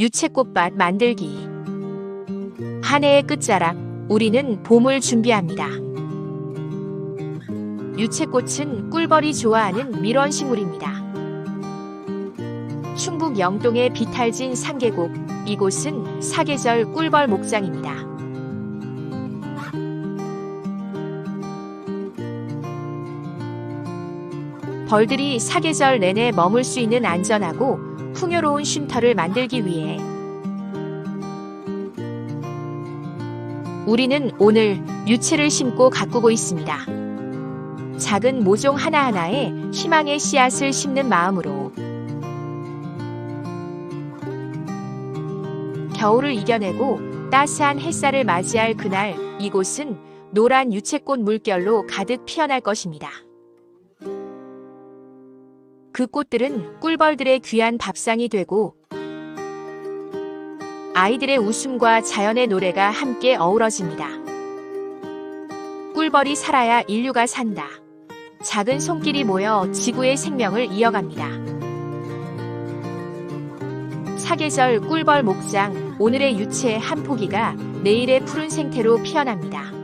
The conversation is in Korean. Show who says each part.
Speaker 1: 유채꽃밭 만들기. 한 해의 끝자락, 우리는 봄을 준비합니다. 유채꽃은 꿀벌이 좋아하는 밀원식물입니다. 충북 영동의 비탈진 상계곡, 이곳은 사계절 꿀벌 목장입니다. 벌들이 사계절 내내 머물 수 있는 안전하고 풍요로운 쉼터를 만들기 위해 우리는 오늘 유채를 심고 가꾸고 있습니다. 작은 모종 하나하나에 희망의 씨앗을 심는 마음으로 겨울을 이겨내고 따스한 햇살을 맞이할 그날 이곳은 노란 유채꽃 물결로 가득 피어날 것입니다. 그 꽃들은 꿀벌들의 귀한 밥상이 되고 아이들의 웃음과 자연의 노래가 함께 어우러집니다. 꿀벌이 살아야 인류가 산다. 작은 손길이 모여 지구의 생명을 이어갑니다. 사계절 꿀벌 목장 오늘의 유채 한 포기가 내일의 푸른 생태로 피어납니다.